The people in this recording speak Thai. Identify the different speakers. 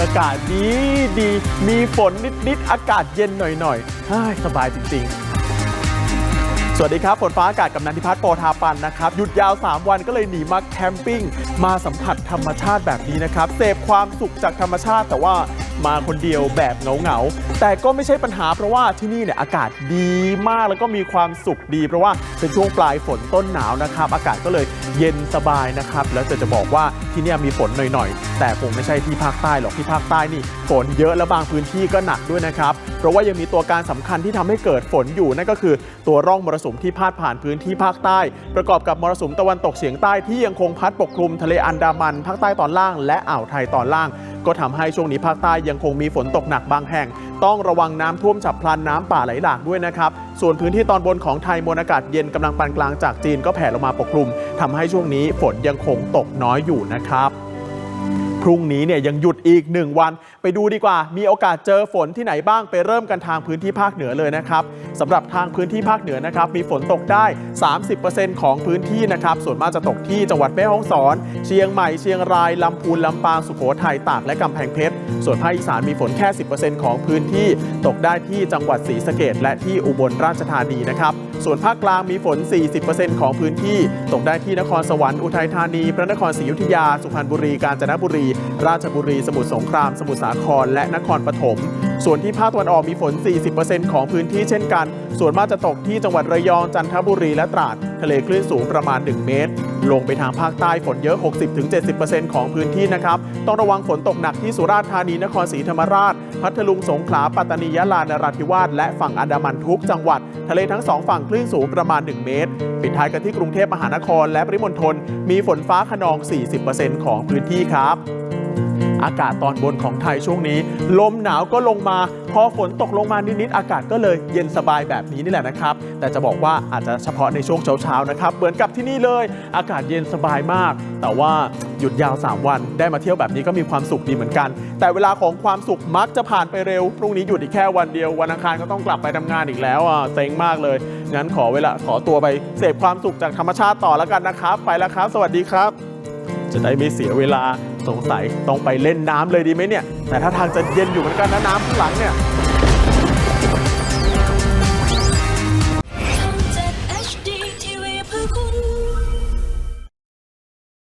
Speaker 1: อากาศดีดี มีฝนนิด ๆ อากาศเย็นหน่อยๆเฮ้ยสบายจริง ๆ สวัสดีครับฝนฟ้าอากาศกับนันทิพัฒน์โปทาปันนะครับ หยุดยาว 3 วันก็เลยหนีมาแคมปิ้ง มาสัมผัสธรรมชาติแบบนี้นะครับ เสพความสุขจากธรรมชาติแต่ว่า มาคนเดียวแบบเหงาๆ แต่ก็ไม่ใช่ปัญหาเพราะว่าที่นี่เนี่ยอากาศดีมากแล้วก็มีความสุขดี เพราะว่าเป็นช่วงปลายฝนต้นหนาวนะครับ อากาศก็เลยเย็นสบายนะครับ แล้วจะจะบอกว่าที่นี่มีฝนหน่อยๆ แต่คงไม่ใช่ที่ภาคใต้หรอกที่ภาคใต้นี่ฝนเยอะและบางพื้นที่ก็หนักด้วยนะครับ เพราะว่ายังมีตัวการสำคัญที่ทำให้เกิดฝนอยู่นั่นก็คือตัวร่องมรสุมที่พาดผ่านพื้นที่ภาคใต้ ประกอบกับมรสุมตะวันตกเฉียงใต้ที่ยังคงพัดปกคลุมทะเลอันดามันภาคใต้ตอนล่าง และอ่าวไทยตอนล่าง ก็ทำให้ช่วงนี้ภาคใต้ยังคงมีฝนตกหนักบางแห่ง ต้องระวังน้ำท่วมฉับพลันน้ำป่าไหลหลากด้วยนะครับ ส่วนพื้นที่ตอนบนของไทยมวลอากาศเย็นกำลังปานกลางจากจีนก็แผ่ลงมาปกคลุมทำให้ช่วงนี้ฝนยังคงตกน้อยอยู่นะครับพรุ่งนี้เนี่ยยังหยุดอีก 1 วัน ไปดูดีกว่า มีโอกาสเจอฝนที่ไหนบ้างไปเริ่มกันทางพื้นที่ภาคเหนือเลยนะครับสำหรับทางพื้นที่ภาคเหนือนะครับมีฝนตกได้ 30%ของพื้นที่นะครับส่วนมากจะตกที่จังหวัดแม่ฮ่องสอน เชียงใหม่เชียงรายลำพูนลำปางสุโขทัยตากและกำแพงเพชร ส่วนภาคอีสานมีฝนแค่ 10%ของพื้นที่ตกได้ที่จังหวัดศรีสะเกดและที่อุบลราชธานีนะครับ ส่วนภาคกลางมีฝน 40%ของพื้นที่ ตกได้ที่นครสวรรค์อุทัยธานี พระนครศรีอยุธยา สุพรรณบุรี กาญจนบุรี ราชบุรี สมุทรสงคราม สมุทรสาคร และนครปฐม ส่วนที่ภาคตะวันออกมีฝน 40%ของพื้นที่เช่นกัน ส่วนมากจะตกที่จังหวัดระยอง จันทบุรี และตราด ทะเลคลื่นสูงประมาณ 1 เมตร ลงไปทางภาคใต้ฝนเยอะ 60-70%ของพื้นที่นะครับ ต้องระวังฝนตกหนักที่สุราษฎร์ธานี นครศรีธรรมราช พัทลุง สงขลา ปัตตานี ยะลา นราธิวาส และฝั่งอันดามันทุกจังหวัด ทะเลทั้งสองฝั่งคลื่นสูงประมาณ 1 เมตร ปิดท้ายกันที่กรุงเทพมหานคร และปริมณฑล มีฝนฟ้าขนอง 40%ของพื้นที่ครับ อากาศตอนบนของไทยช่วงนี้ ลมหนาวก็ลงมา พอฝนตกลงมานิดๆอากาศก็เลยเย็นสบายแบบนี้นี่แหละนะครับ แต่จะบอกว่าอาจจะเฉพาะในช่วงเช้าๆนะครับเหมือนกับที่นี่เลย อากาศเย็นสบายมาก แต่ว่าหยุดยาว 3 วันได้มาเที่ยวแบบนี้ก็มีความสุขดีเหมือนกัน แต่เวลาของความสุขมักจะผ่านไปเร็วพรุ่งนี้หยุดอีกแค่วันเดียววันอังคารก็ต้องกลับไปทำงานอีกแล้วอะเซ็งมากเลยงั้นขอเวลาขอตัวไปเสพความสุขจากธรรมชาติต่อแล้วกันนะครับ ไปแล้วครับ สวัสดีครับ จะได้ไม่เสียเวลา สงสัยต้องไปเล่นน้ำเลยดีไหมเนี่ย แต่ถ้าทางจะเย็นอยู่เหมือนกันนะน้ำข้างหลังเนี่ย